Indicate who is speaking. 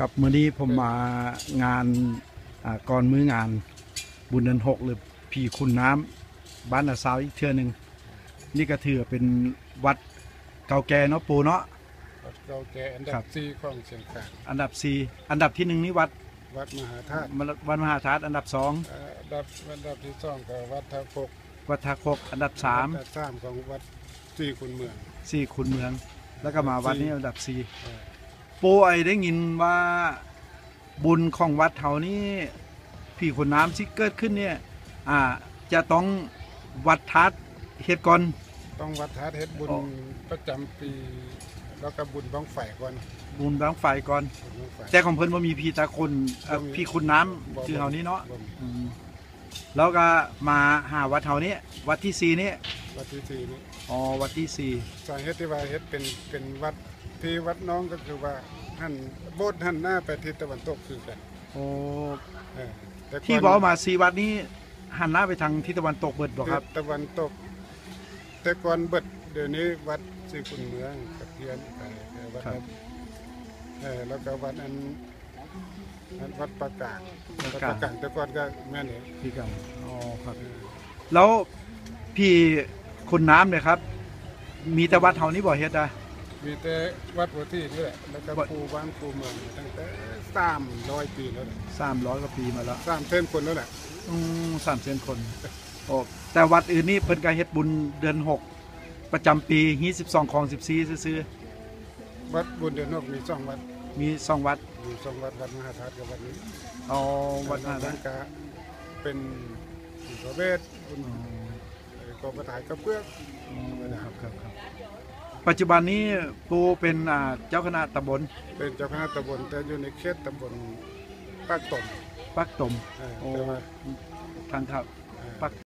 Speaker 1: กับมื้อนี้ผมมางานอ่าก่อนมื้องานบุญเดือนหกหรือพี่คุณน้ำบ้านอาสาวอีกเทื่อหนึงนี่ก็ถือเป็นวัดเก่าแก่เนาะปูเนาะ
Speaker 2: วัดเก่าแก่อันดั
Speaker 1: ครับบ
Speaker 2: สี่ของเชียงคาน
Speaker 1: อันดับสี่อันดับที่หนึ่งนี่วัด
Speaker 2: วัดมหาธาตุ
Speaker 1: วัดมหาธาตุอันดับสอง
Speaker 2: เอ่ออันดับอันดับที่สองก็วัดท่าคก
Speaker 1: วัดทาคกอันดับสาม
Speaker 2: อันดับสามของวัดสี่คุณเมือง
Speaker 1: สี่ขุนเมือง แล้วก็มาวัดนี้อันดับสี่
Speaker 2: เออ
Speaker 1: ปูไอได้ยินว่าบุญของวัดเฮานี่พี่ขุนน้ำที่เกิดขึ้นเนี่ยอ่าจะต้องวัดทัดเฮ็ดก่อน
Speaker 2: ต้องวัดทัดเฮ็ดบุญ
Speaker 1: อ๋อ
Speaker 2: ประจำปี แล้วก็บุญบ้องไฟก่อน
Speaker 1: บุญบางไฟก่อน
Speaker 2: บุญบ้องไฟ
Speaker 1: แต่ของเพิ่นว่ามีพี่ตาคนเอ่อ
Speaker 2: บ่มี
Speaker 1: พี่คุณน้ำ
Speaker 2: บ่
Speaker 1: คือเฮานี้เนาะ
Speaker 2: บ่มี
Speaker 1: อืมแล้วก็มาหาวัดเฮานี้วัดที่สี่นี่
Speaker 2: วัดที่สี่นี้
Speaker 1: อ๋อวัดที่สี่
Speaker 2: สาเหตุที่ว่าเฮ็ดเป็นเป็นวัดที่วัดน้องก็คือว่าท่านโบสถ์ท่านหน้าไปทิศตะวันตกคือกัน
Speaker 1: โอ้
Speaker 2: เออแต่ก่น
Speaker 1: ที่บอกมาสี่วัดนี้หันหน้าไปทางทิศตะวันตกเบิดบ่ครับ
Speaker 2: ทิศตะวันตก แต่ก่อนเบิดเดี๋ยวนี้วัดสี่คุณเมืองกับเพียนไปเออวัด
Speaker 1: ครับ
Speaker 2: นั้นเออแล้วก็วัดอันอันวัดประกาศ
Speaker 1: ประ
Speaker 2: วัด
Speaker 1: กาศ
Speaker 2: ประกาศแต่ก่อนก็แม่นเอง
Speaker 1: พี่กันอ๋อครับ
Speaker 2: เออ
Speaker 1: แล้วพี่ คุณน้ำเนี่ยครับ มีแต่วัดเฮานี้บ่เฮ็ดอะ
Speaker 2: มีแต่วัดหัวที่เรื่อยแล้วก็
Speaker 1: วัด
Speaker 2: ภูบ้านภูเมืองตั้งแต่สามร้อยปีแล้วแหละ
Speaker 1: สามร้อยกว่าปีมาแล้ว
Speaker 2: สามเส้นคนแล้วแหละ
Speaker 1: อืมสามเซนคนโอ้แต่วัดอื่นนี่เพิ่นก็เฮ็ดบุญเดือนหกประจำปีฮีสิบสองของสิบสี่ซื้อ
Speaker 2: วัดบุญเดือนนกมีสองวัด
Speaker 1: ๆมีสองวัด
Speaker 2: มีสองวัดวัดมหาธาตุกับวัดนี้
Speaker 1: เอาวัด
Speaker 2: นั้
Speaker 1: นั้น
Speaker 2: นก็เป็นบุญพระเวทบุญเอ่อ กองประถายกระเพื่อก
Speaker 1: ครับครับครับปัจจุบันนี้ปูเป็นอ่าเจ้าคณะตำบล
Speaker 2: เป็นเจ้าคณะตำบลแต่อยู่ในเขตตำบลปากตม
Speaker 1: ปักตม
Speaker 2: เออ
Speaker 1: โอ้
Speaker 2: แต่ว่า
Speaker 1: ทางครับ
Speaker 2: เอ่อ
Speaker 1: ปัก